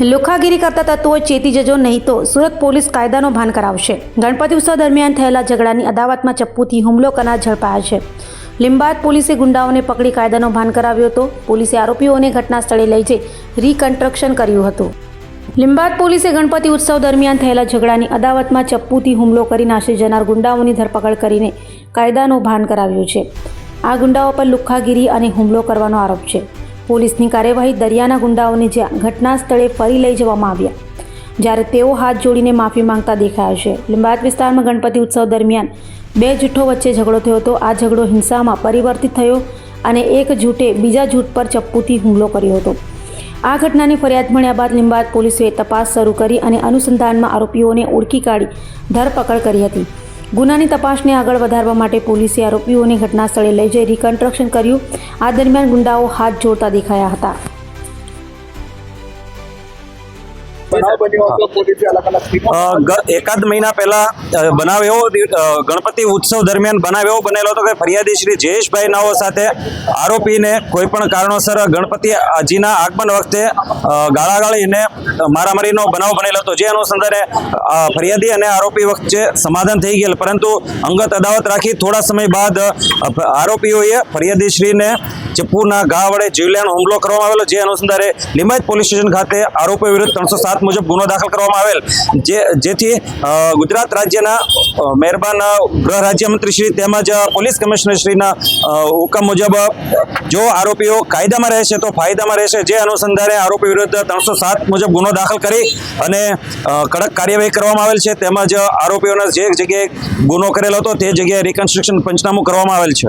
લુખાગીરી કરતા તત્વો ચેતી જજો નહીં તો સુરત પોલીસ કાયદાનો ભાન કરાવશે. ગણપતિ ઉત્સવ દરમિયાન થયેલા ઝઘડાની અદાવતમાં ચપ્પુથી હુમલો કરનાર ઝડપાયા છે. લીંબાદ પોલીસે ગુંડાઓને પકડી કાયદાનો ભાન કરાવ્યો હતો. પોલીસે આરોપીઓને ઘટના સ્થળે લઈ જઈ રીકન્સ્ટ્રક્શન કર્યું હતું. લીંબાદ પોલીસે ગણપતિ ઉત્સવ દરમિયાન થયેલા ઝઘડાની અદાવતમાં ચપ્પુથી હુમલો કરી નાસી જનાર ગુંડાઓની ધરપકડ કરીને કાયદાનો ભાન કરાવ્યું છે. આ ગુંડાઓ પર લુખ્ખાગીરી અને હુમલો કરવાનો આરોપ છે. પોલીસની કાર્યવાહી દરિયાના ગુંડાઓને જ્યાં ઘટના સ્થળે ફરી લઈ જવામાં આવ્યા. જ્યારે તેઓ હાથ જોડીને માફી માંગતા દેખાયા છે. લિંબાયત વિસ્તારમાં ગણપતિ ઉત્સવ દરમિયાન બે જૂઠો વચ્ચે ઝઘડો થયો હતો. આ ઝઘડો હિંસામાં પરિવર્તિત થયો અને એક જૂથે બીજા જૂથ પર ચપ્પુથી હુમલો કર્યો હતો. આ ઘટનાની ફરિયાદ મળ્યા બાદ લિંબાયત પોલીસે તપાસ શરૂ કરી અને અનુસંધાનમાં આરોપીઓને ઓળખી કાઢી ધરપકડ કરી હતી. ગુનાની તપાસને આગળ વધારવા માટે પોલીસે આરોપીઓને ઘટના સ્થળે લઈ જઈ રિકન્સ્ટ્રક્શન કર્યું. આ દરમિયાન ગુંડાઓ હાથ જોડતા દેખાયા હતા. એકાદ મહિના પહેલા બનાવ એવો ગણપતિ ઉત્સવ દરમિયાન બનાવ એવો બનેલો હતો કે ફરિયાદી શ્રી જયેશભાઈ નાઓ સાથે આરોપીને કોઈ પણ કારણોસર ગણપતિજીના આગમન વખતે ગાળાગાળીને મારામારીનો બનાવ બનેલો હતો. જે અનુસંધાને ફરિયાદી અને આરોપી વચ્ચે સમાધાન થઈ ગયેલ. પરંતુ અંગત અદાવત રાખી થોડા સમય બાદ આરોપીઓએ ફરિયાદી શ્રીને ચપ્પુના ઘા વડે જીવલેણ હુમલો કરવામાં આવેલો, જે અનુસંધારે લિંબાયત પોલીસ સ્ટેશન ખાતે આરોપીઓ વિરુદ્ધ ત્રણસો સાત મુજબ ગુનો દાખલ કરવામાં આવેલ. જે, જેથી ગુજરાત રાજ્યના મહેરબાન ગૃહ રાજ્યમંત્રી શ્રી તેમજ પોલીસ કમિશનર શ્રીના હુકમ મુજબ જો આરોપીઓ કાયદામાં રહેશે તો ફાયદામાં રહેશે. જે અનુસંધાને આરોપી વિરુદ્ધ ત્રણસો સાત મુજબ ગુનો દાખલ કરી અને કડક કાર્યવાહી કરવામાં આવેલ છે. તેમજ આરોપીઓના જે જગ્યાએ ગુનો કરેલો હતો તે જગ્યાએ રિકન્સ્ટ્રક્શન પંચનામું કરવામાં આવેલ છે.